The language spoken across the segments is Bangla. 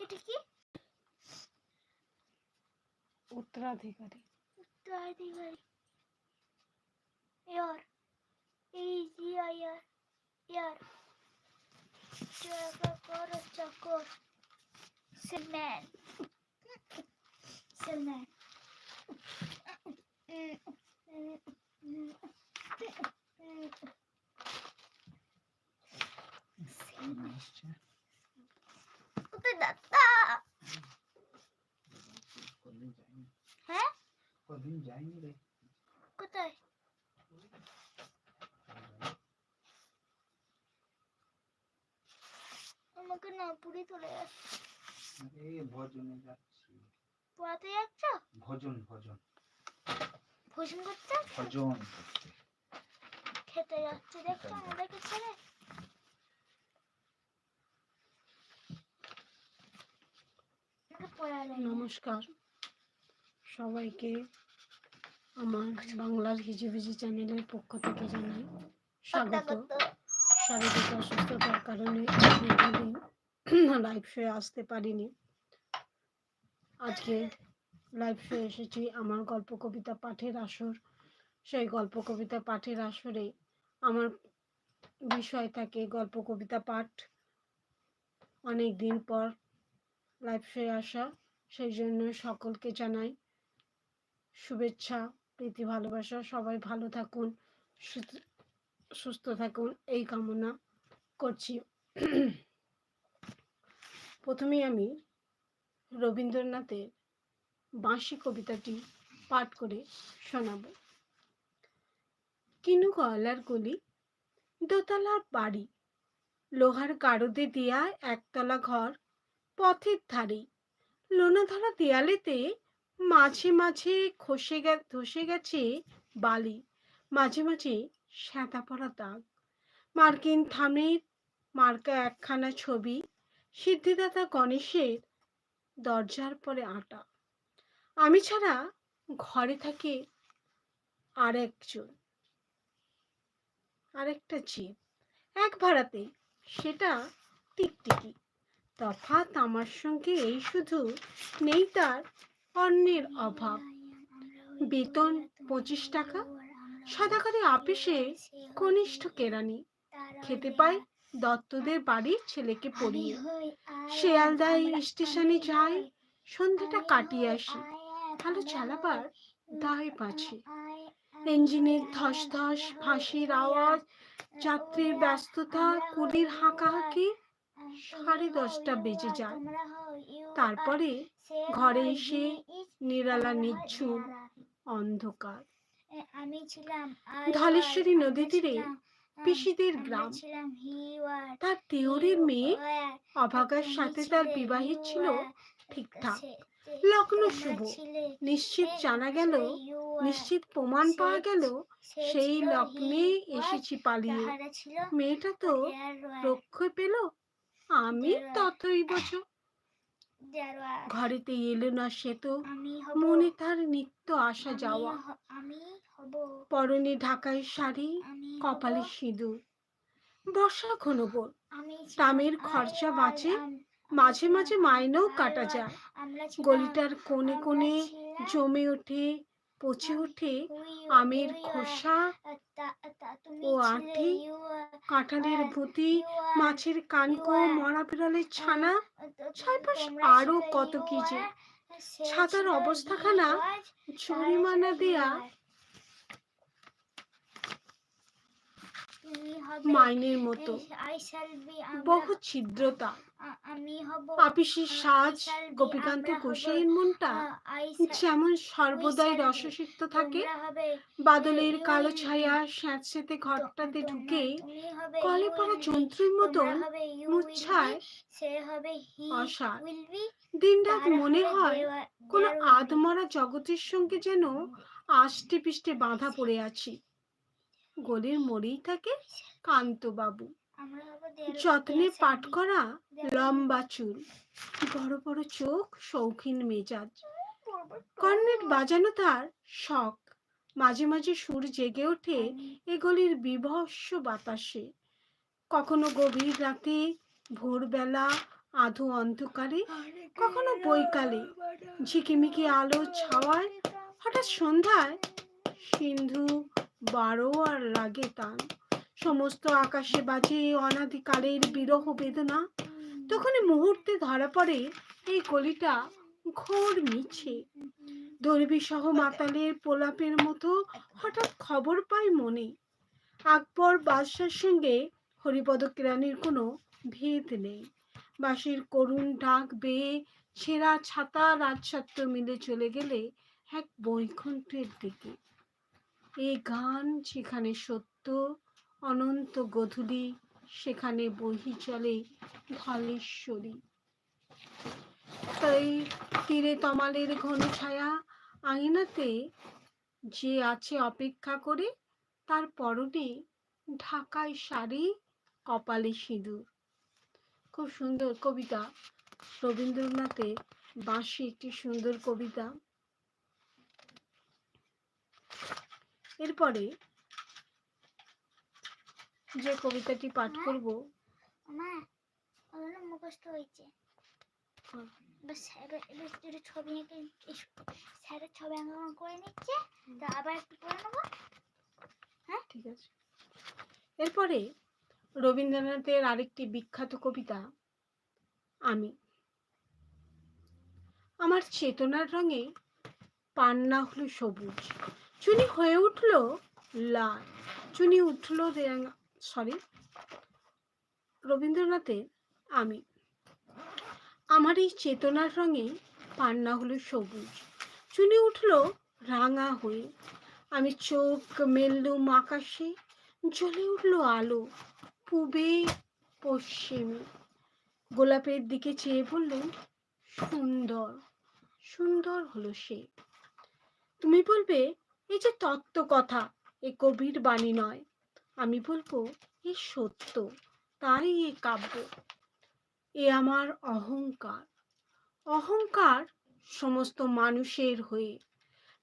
এটা কি উত্তরাধিকারী উত্তরাধিকারী ইয়ার এই জি ইয়ার ইয়ার চাকর চাকর সেলম্যান সেলম্যান আসছে কোথায় দাদা কদিন যায়নি হ্যাঁ কদিন যায়নি রে কোথায় আমাকে না পুরি চলে যাচ্ছে আরে ভজনে যাচ্ছি পড়াতে যাচ্ছ ভজন ভজন ভোজন করতে ভজন করতে খেতে যাচ্ছে দেখছ আমাদেরকে ছেড়ে আমাকে পড়া যায় না। নমস্কার। সবাইকে আমার বাংলার হিজিবিজি চ্যানেলের পক্ষ থেকে জানাই স্বাগত। শারীরিক অসুস্থতার কারণে লাইভ শোয়ে আসতে পারিনি। আজকে লাইভ শো এসেছি আমার গল্প কবিতা পাঠের আসর। সেই গল্প কবিতা পাঠের আসরে আমার বিষয় থাকে গল্প কবিতা পাঠ। অনেক দিন পর শোয়ে আসা। সেই জন্য সকলকে জানাই শুভেচ্ছা, প্রীতি, ভালোবাসা। সবাই ভালো থাকুন, সুস্থ- থাকুন। এই কামনা করছি। প্রথমেই আমি রবীন্দ্রনাথের বাঁশি কবিতাটি পাঠ করে শোনাব। কিনু গলার গলি, দোতলার বাড়ি, লোহার গারদে দেয়া একতলা ঘর পথের ধারে লোনা ধরা দেয়ালেতে মাঝে মাঝে খসে গে ধসে গেছে বালি, মাঝে মাঝে শ্যাতা পড়া দাগ। মার্কিন থামের মার্কা একখানা ছবি, সিদ্ধিদাতা গণেশের দরজার পরে আটা। আমি ছাড়া ঘরে থাকে আর একজন আরেকটা জীব। এক ভাড়াতে সেটা টিকটিকি। তফাৎ আমার সঙ্গে এই শুধু নেই তার অন্যের অভাব। বেতন পঁচিশ টাকা, সাদাকারে আপিসে কনিষ্ঠ কেরানি। খেতে পাই দত্তদের বাড়ির ছেলেকে পড়িয়ে। শিয়ালদায় স্টেশনে যাই সন্ধ্যাটা কাটিয়ে আসি। ভালো চালাবার দায় পাছে ইঞ্জিনের ধস ধস, ফাঁসির আওয়াজ, যাত্রীর ব্যস্ততা, কুলির হাঁকাহাঁকি সাড়ে দশটা বেজে যায়। তারপরে ঘরে এসে নিরালা নিঝুম অন্ধকার। ধলেশ্বরী নদী তীরে পিসিদের গ্রাম। তার দেওরের মেয়ে অভাগার সাথে তার বিবাহিত ছিল ঠিকঠাক লগ্ন শুভ। নিশ্চিত জানা গেল নিশ্চিত প্রমাণ পাওয়া গেল সেই লগ্নে এসেছি পালিয়ে। মেয়েটা তো রক্ষে পেল আমি ততই বছর ঘরেতে এলো না সে তো মনে তার নিত্য আসা যাওয়া। পরনে ঢাকায় শাড়ি কপালে সিঁদুর বর্ষা দামের আই খরচা বাঁচে মাঝে মাঝে মাইনেও কাটা যায়। গলিটার কোণে কোণে জমে ওঠে পচে উঠে আমের খোসা ও আঁটি, কাঁঠালের ভুতি মাছের কানকো মরা বিড়ালের ছানা চারপাশ আরও কত কি যে। ছাতার অবস্থাখানা জরিমানা দেয়া you are। তুমি হবে মাইনের মতো। বহু ছিদ্রতা। সাজ, গোপীকান্ত মনটা যেমন সর্বদাই রসসিক্ত থাকে, বাদলের কালো ছায়া ঘরটাতে ঢুকে কলে পড়া যন্ত্রের will মুচ্ছায় অসার। be দিনরাত মনে হয় কোনো। আধমরা জগতের সঙ্গে যেন আষ্টে পিষ্টে বাঁধা পড়ে আছি। গলির মোড়েই থাকে কান্তবাবু। যত্নে পাঠ করা লম্বা চুল বড় বড় চোখ শৌখিন মেজাজ। কর্নেট বাজানো তার শখ। মাঝে মাঝে সুর জেগে ওঠে আমি- এ গলির বিভৎস বাতাসে। কখনো গভীর রাতে ভোরবেলা আধো অন্ধকারে কখনো বৈকালে ঝিকিমিকি আলো ছাওয়ায় হঠাৎ সন্ধ্যায় সিন্ধু বারো আর লাগে টান। সমস্ত আকাশে বাজে অনাদিকালের বিরহ বেদনা। তখনই মুহূর্তে ধরা পড়ে এই কলিটা ঘোর মিছে। সহ মাতালের পোলাপের মতো হঠাৎ খবর পাই মনে। আকবর বাদশার সঙ্গে হরিপদ কেরানির কোনো ভেদ নেই। বাঁশির করুণ ডাক বেয়ে ছেঁড়া ছাতা রাজসত্য মিলে চলে গেলে এক বৈকুণ্ঠের দিকে। এই গান যেখানে সত্য, অনন্ত গধূলি, সেখানে বহি চলে ধলেশ্বরী। তাই তীরে তমালের ঘন ছায়া, আঙিনাতে যে আছে অপেক্ষা করে, তার পরনে ঢাকায় শাড়ি, কপালে সিঁদুর। খুব সুন্দর কবিতা। রবীন্দ্রনাথের বাঁশি একটি সুন্দর কবিতা। এরপরে যে কবিতাটি পাঠ করব মা ওগুলো মুখস্থ হয়েছে। হুম। এবার স্যার এবার দুটো ছবি এঁকে স্যারের ছবি আঁকা করে নিচ্ছে তা আবার একটু করে নেব। ঠিক আছে। এরপরে রবীন্দ্রনাথের আরেকটি বিখ্যাত কবিতা আমি। আমার চেতনার রঙে পান্না হলো সবুজ। চুনি হয়ে উঠল লাল। চুনি উঠল উঠল সরি রবীন্দ্রনাথের আমি। আমার এই চেতনার রঙে পান্না হলো সবুজ। চুনি উঠল রাঙা হয়ে। আমি চোখ মেললুম আকাশে, জ্বলে উঠল আলো পূবে পশ্চিমে। গোলাপের দিকে চেয়ে বললেন, সুন্দর সুন্দর হলো সে। তুমি বলবে এই যে তত্ত্ব কথা, এ কবির বাণী নয়। আমি বলব, এ সত্য তাই এ কাব্য। এ আমার অহংকার। অহংকার সমস্ত মানুষের হয়ে।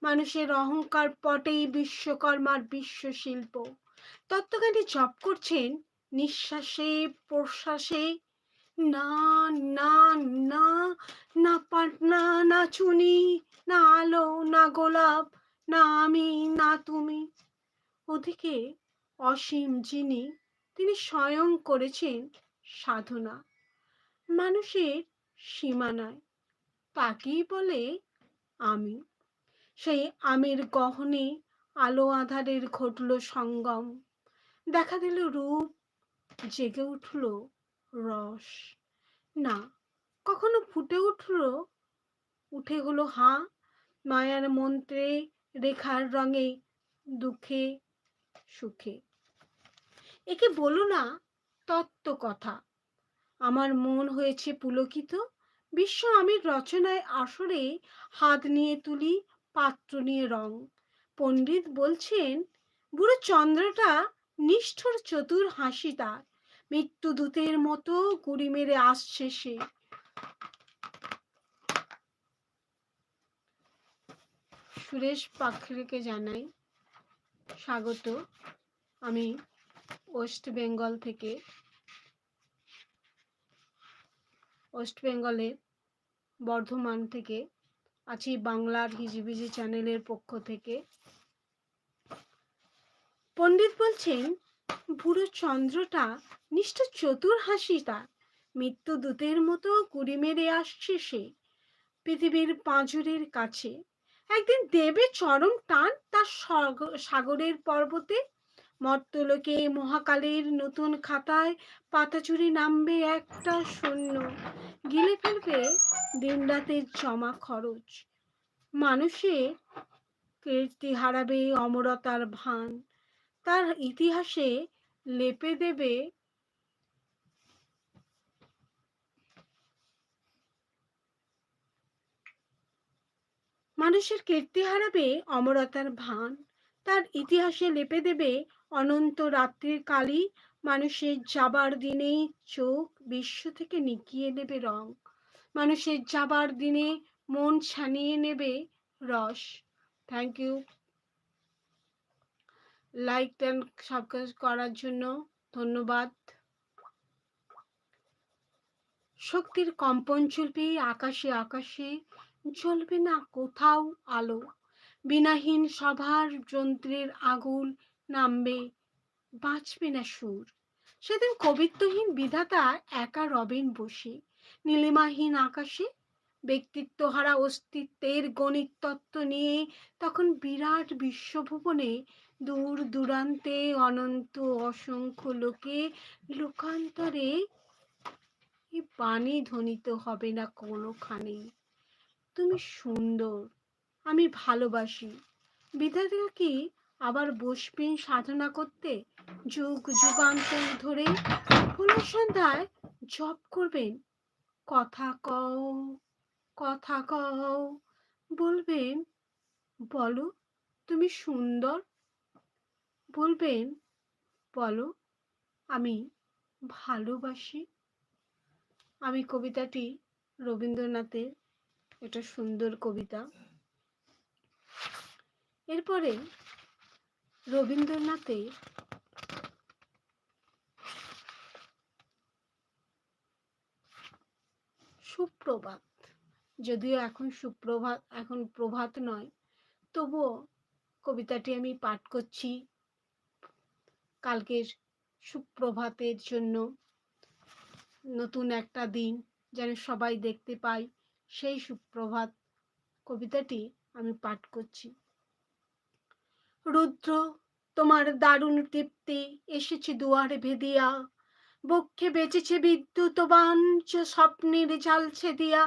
মানুষের অহংকার পটেই বিশ্বকর্মার বিশ্বশিল্প। তত্ত্বজ্ঞানী জপ করছেন, নিঃশ্বাসে, প্রশ্বাসে, না না না না পাটনা না চুনি, না আলো, না গোলাপ না আমি, না তুমি। ওদিকে অসীম যিনি, তিনি স্বয়ং করেছেন সাধনা। মানুষের সীমানায়, তাকেই বলে আমি। সেই আমের গহনে আলো আধারের ঘটল সঙ্গম। দেখা দিল রূপ, জেগে উঠল রস। না, কখনো ফুটে উঠল, উঠে হলো হাঁ, মায়ার মন্ত্রে রেখার রঙে দুঃখে সুখে। একে বলো না তত্ত্ব কথা। আমার মন হয়েছে পুলকিত। বিশ্ব আমির রচনায় আসরে হাত নিয়ে তুলি, পাত্র নিয়ে রং। পণ্ডিত বলছেন, বুড়ো চন্দ্রটা নিষ্ঠুর চতুর হাসি তার মৃত্যু দূতের মতো গুড়ি মেরে আসছে সে। সুরেশ পাখরিকে জানাই স্বাগত। আমি ওয়েস্ট বেঙ্গল থেকে। ওয়েস্ট বেঙ্গলের বর্ধমান থেকে আছি, বাংলার হিজিবিজি চ্যানেলের পক্ষ থেকে। পণ্ডিত বলছেন বুড়ো চন্দ্রটা নিষ্ঠুর চতুর হাসি তার। মৃত্যু দূতের মতো কুড়ি মেরে আসছে সে। পৃথিবীর পাঁজরের কাছে একদিন দেবে চরম টান তার সাগরের পর্বতে। মর্তলোকে মহাকালের নতুন খাতায় পাতাচুরি নামবে একটা শূন্য। গিলে ফেলবে দিনরাতের জমা খরচ। মানুষে কীর্তি হারাবে অমরতার ভান। তার ইতিহাসে লেপে দেবে মানুষের কীর্তি হারাবে অমরতার ভান। তার ইতিহাসে লেপে দেবে অনন্ত রাত্রির কালি। মানুষের যাবার দিনেই চোখ বিশ্ব থেকে নিকিয়ে নেবে রং। মানুষের যাবার দিনে মন ছানিয়ে নেবে রস। Thank you like and subscribe করার জন্য ধন্যবাদ। শক্তির কম্পন চলবে আকাশে আকাশে জ্বলবে না কোথাও আলো। বিনাহীন সভার যন্ত্রের আগুন নামবে, বাঁচবে না সুর। সেদিন কবিত্বহীন বিধাতা একা রবেন বসে। নীলিমাহীন আকাশে ব্যক্তিত্বহারা অস্তিত্বের গণিত তত্ত্ব নিয়ে তখন বিরাট বিশ্বভুবনে দূর দূরান্তে অনন্ত অসংখ্য লোকে লোকান্তরে বাণী ধ্বনিত হবে না কোনোখানে। তুমি সুন্দর। আমি ভালোবাসি। বিধাতা কি আবার বসবেন সাধনা করতে? যুগ যুগান্তর ধরে ফুল সন্ধ্যায় জপ করবেন? কথা কও কথা কও, বলবেন, বলো, তুমি সুন্দর? বলবেন, বলো, আমি ভালোবাসি। আমি কবিতাটি রবীন্দ্রনাথের এটা সুন্দর কবিতা। এরপরে রবীন্দ্রনাথের সুপ্রভাত, যদিও এখন সুপ্রভাত, এখন প্রভাত নয়, তবুও কবিতাটি আমি পাঠ করছি কালকের সুপ্রভাতের জন্য। নতুন একটা দিন যেন সবাই দেখতে পাই সেই সুপ্রভাত কবিতাটি আমি পাঠ করছি। রুদ্র, তোমার দারুণ তৃপ্তি এসেছে দুয়ারে ভেদিয়া। বক্ষে বেঁচেছে বিদ্যুৎ স্বপ্নের ঝালছে দিয়া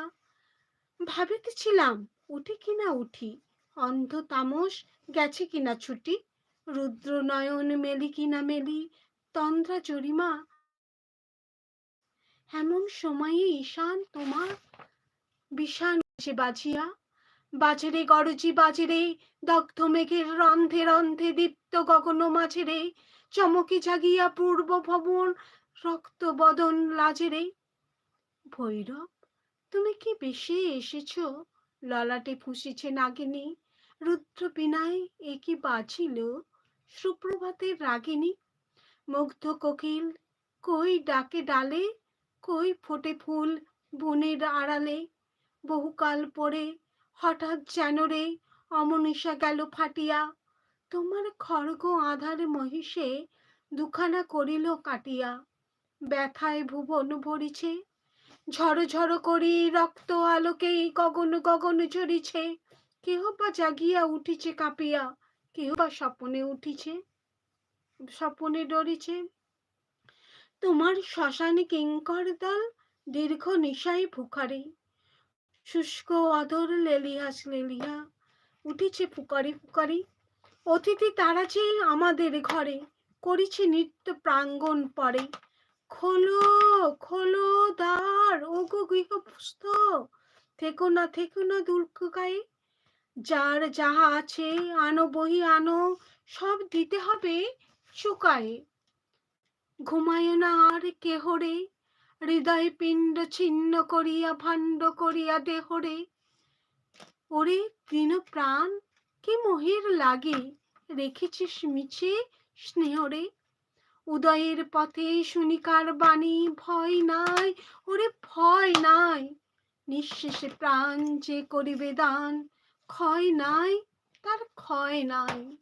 ভাবিতেছিলাম, উঠি কিনা উঠি? অন্ধ তামস গেছে কিনা ছুটি? রুদ্র নয়ন মেলি কিনা মেলি? তন্দ্রা জরিমা। এমন সময়ে ঈশান তোমার সে বাজিয়া, বাজরে গরজি বাজরে, দগ্ধ মেঘের রন্ধে রন্ধে দীপ্ত গগন মাঝেরে, চমকি জাগিয়া পূর্ব ভবন, রক্ত বদন লাজেরে। ভৈরব, তুমি কি বেশি এসেছ? ললাটে ফুসিছে নাগিনী, রুদ্র বিনায় এ কি বাজিল? সুপ্রভাতের রাগিনী, মুগ্ধ কোকিল, কই ডাকে ডালে, কই ফোটে ফুল বনের আড়ালে? বহুকাল পরে হঠাৎ যেন রে অমনিশা গেল ফাটিয়া। তোমার খড়গ আধার মহিষে দুখানা করিল কাটিয়া। ব্যথায় ভুবন ভরিছে, ঝড় ঝড় করি রক্ত আলোকে গগন গগন ঝরিছে। কেহ বা জাগিয়া উঠিছে কাঁপিয়া, কেহ বা স্বপনে উঠিছে, স্বপনে ডরিছে। তোমার শ্মশানে কিঙ্কর দল দীর্ঘ নিশাই ফুকারে শুষ্ক অদর লেলিয়াস লেলিয়া উঠেছে ফুকারি ফুকারি অতিথি তারা যে আমাদের ঘরে, করিছে নিত্য প্রাঙ্গণ পরে। খোলো খোলো দ্বার গো গৃহস্থ, থেকো না থেকো না দুর্গ গায়ে। যার যাহা আছে আনো, বহি আনো, সব দিতে হবে চুকায়ে। ঘুমায় না আর কেহরে হৃদয় পিণ্ড ছিন্ন করিয়া, ভাণ্ড করিয়া দেহরে ওরে তৃণ প্রাণ, কি মোহের লাগে? রেখেছিস মিছে স্নেহরে উদয়ের পথে শুনিকার বাণী, ভয় নাই, ওরে ভয় নাই। নিঃশেষে প্রাণ যে করিবে দান, ক্ষয় নাই, তার ক্ষয় নাই।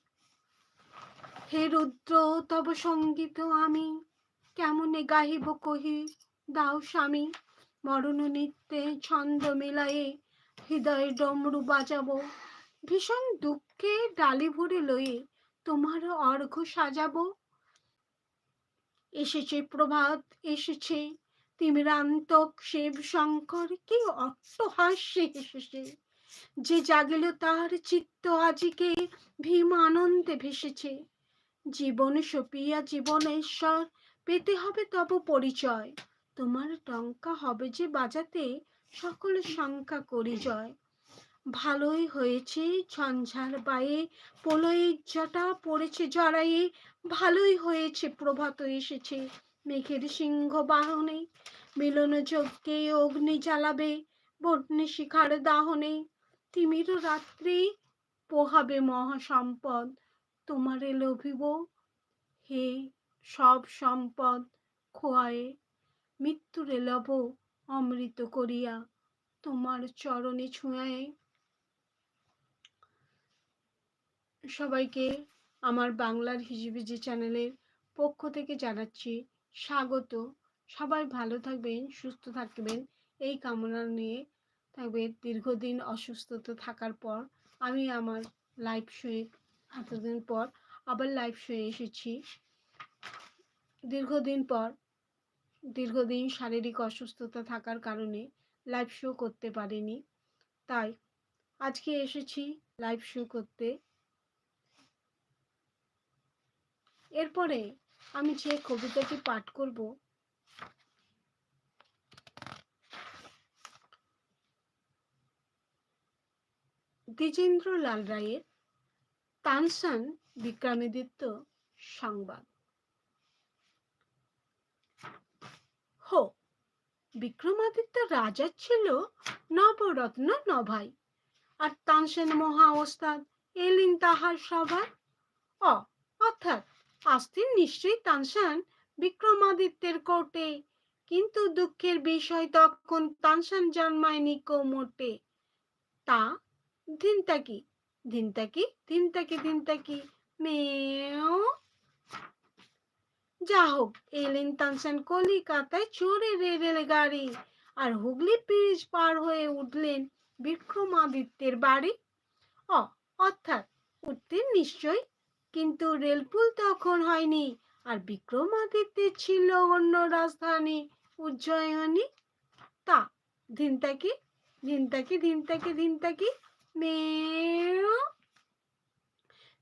হে রুদ্র, তব সংগীত আমি, কেমনে গাহিব কহি? দাও স্বামী মরণ নিত্যে ছন্দ মিলায়ে হৃদয় ডমরু বাজাবো। ভীষণ দুঃখে ডালি ভরে লয়ে তোমার অর্ঘ সাজাবো। এসেছে প্রভাত, এসেছে তিমিরান্তক শিব শঙ্কর, কি অট্টহাস্যে এসেছে। যে জাগিল তার চিত্ত আজিকে ভীম আনন্দে ভেসেছে। জীবন সপিয়া জীবনেশ্বর, পেতে হবে তব পরিচয়। তোমার টঙ্কা হবে যে বাজাতে সকল শঙ্কা করি জয়। ভালোই হয়েছে ঝঞ্ঝার বায়ে পোলয়ের জটা পড়েছে জড়াইয়ে ভালোই হয়েছে প্রভাত এসেছে মেঘের সিংহ বাহনে মিলন যজ্ঞে অগ্নি জ্বালাবে বন্যে শিখার দাহনে। তিমির রাত্রি পোহাবে মহাসম্পদ, তোমারে লোভিব হে সব সম্পদ খোয়ায়ে। মৃত্যুরে লব অমৃত করিয়া তোমার চরণে ছুঁয়ে। সবাইকে আমার বাংলার হিজিবিজি চ্যানেলের পক্ষ থেকে জানাচ্ছি স্বাগত। সবাই ভালো থাকবেন, সুস্থ থাকবেন, এই কামনা নিয়ে থাকবে দীর্ঘদিন অসুস্থতা থাকার পর আমি আমার লাইভ শোয়ে, এতদিন পর আবার লাইভ শোয়ে এসেছি। দীর্ঘদিন পর দীর্ঘদিন শারীরিক অসুস্থতা থাকার কারণে লাইভ শো করতে পারিনি। তাই আজকে এসেছি লাইভ শো করতে। এরপরে আমি যে কবিতাটি পাঠ করব দ্বিজেন্দ্র লাল রায়ের তানসান বিক্রমাদিত্য সংবাদ। হো, বিক্রমাদিত্য রাজা ছিল নবরত্ন নভাই। আর তানসেন মহা ওস্তাদ, এলিন তাহার সভায় অ, অর্থাৎ আসতেন নিশ্চয়ই তানসান বিক্রমাদিত্যের কোর্টে, কিন্তু দুঃখের বিষয় তখন তানসান জন্মায়নি কোমোটে। তা ধিনতাকি ধিনতাকি ধিনতাকি ধিনতাকি মেও যা হোক এলেন তানসান কলিকাতায় চড়ে রেল গাড়ি আর হুগলি ব্রিজ পার হয়ে উঠলেন বিক্রমাদিত্যের বাড়ি। অ, অর্থাৎ উঠতেন নিশ্চয় কিন্তু রেলপুল তখন হয়নি আর বিক্রমাদিত্যের ছিল অন্য রাজধানী উজ্জয়িনী। তা, ধিনতাকি ধিনতাকি ধিনতাকি ধিনতাকি মেও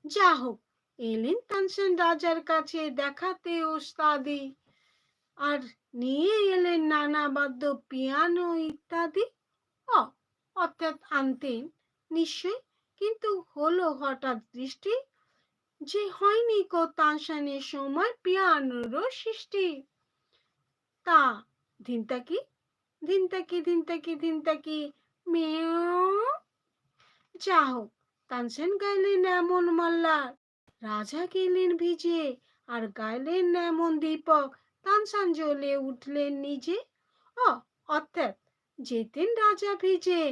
যা হোক এলেন তানসেন রাজার কাছে দেখাতে ওস্তাদি। আর নিয়ে এলেন নানা বাদ্য, পিয়ানো ইত্যাদি। অ, অর্থাৎ আনতেন নিশ্চয় কিন্তু হলো হঠাৎ দৃষ্টি যে হয়নি কো তানসানের সময় পিয়ানোরও সৃষ্টি। তা, ধিনতাকি ধিনতাকি ধিনতাকি ধিনতাকি, মেও। যা হোক তানসেন গাইলেন এমন মাল্লার রাজা গেলেন ভিজে, আর গাইলেন এমন দীপক। তানসান জ্বলে উঠলেন নিজে। অ, অর্থাৎ যেতেন রাজা ভিজে,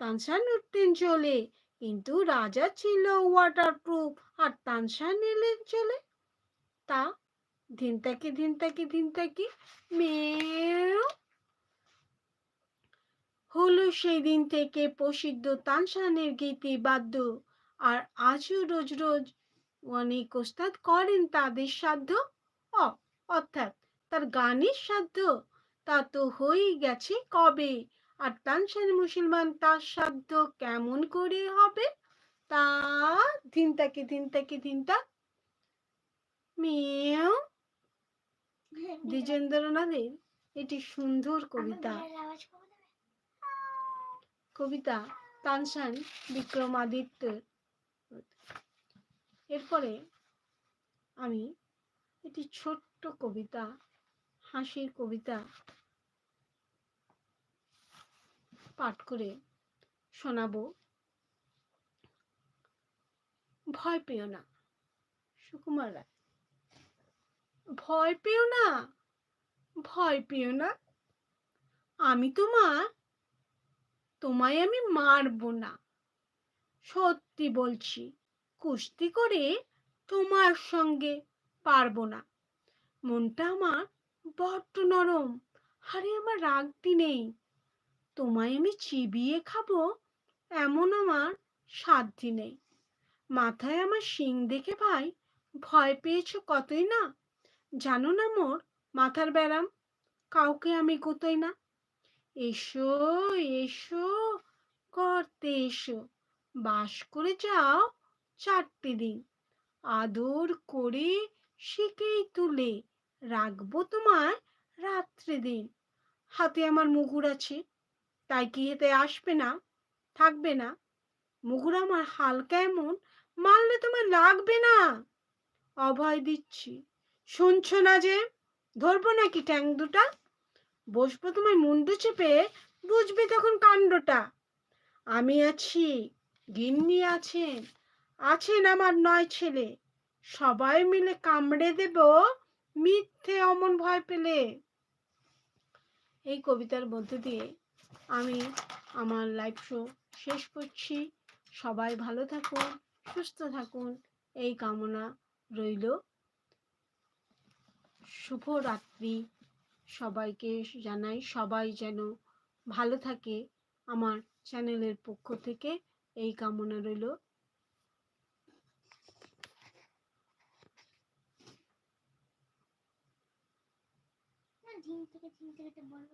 তানসান উঠতেন চলে কিন্তু রাজা ছিল ওয়াটারপ্রুফ আর তানসান এলেন চলে তা দিন ত্যাকি দিন ধিনতাকি ধিনতাকি ধিনতাকি মেয়েও হলো সেই দিন থেকে প্রসিদ্ধ তানসানের গীতি বাদ্য, আর আজও রোজ রোজ অনেক ওস্তাদ করেন তাদের সাধ্য। অর্থাৎ তার গানের সাধ্য। তা তো হয়েই গেছে কবে? আর তানসান মুসলমান তার সাধ্য কেমন করে হবে? তা ধিনতাকি ধিনতাকি ধিনতা। মেয়েও। দ্বিজেন্দ্রনাথের এটি সুন্দর কবিতা। কবিতা, তানসান বিক্রমাদিত্য এরপরে আমি একটি ছোট্ট কবিতা, হাসির কবিতা পাঠ করে শোনাবো। ভয় পেও না, সুকুমার রায়। ভয় পেও না, ভয় পেও না, আমি তোমার, তোমায় আমি মারবো না। সত্যি বলছি কুস্তি করে তোমার সঙ্গে পারব না। মনটা আমার বড্ড নরম, আরে আমার রাগটি নেই। তোমায় আমি চিবিয়ে খাব এমন আমার সাধ্যি নেই। মাথায় আমার শিং দেখে ভাই ভয় পেয়েছ কতই না? জানো না মোর মাথার ব্যারাম, কাউকে আমি কোতই না। এসো এসো করতে এসো, বাস করে যাও চারটে দিন। আদর করে শিখেই তুলে রাখব তোমায় রাত্রে দিন। হাতে আমার মুগুর আছে, তাই কি এতে আসবে না, থাকবে না? মুগুর আমার হালকা এমন মারলে তোমার লাগবে না। অভয় দিচ্ছি, শুনছো না যে, ধরবো নাকি ট্যাং দুটা? বসবো তোমার মুন্ডু চেপে, বুঝবে তখন কাণ্ডটা। আমি আছি, গিন্নি আছেন আছেন আমার নয় ছেলে। সবাই মিলে কামড়ে দেব, মিথ্যে অমন ভয় পেলে। এই কবিতার মধ্যে দিয়ে আমি আমার লাইভ শো শেষ করছি। সবাই ভালো থাকুন, সুস্থ থাকুন। এই কামনা রইল। শুভরাত্রি। সবাইকে জানাই, সবাই যেন ভালো থাকে। আমার চ্যানেলের পক্ষ থেকে এই কামনা রইল। না ঝিম থেকে ঝিম থেকে তো বলব।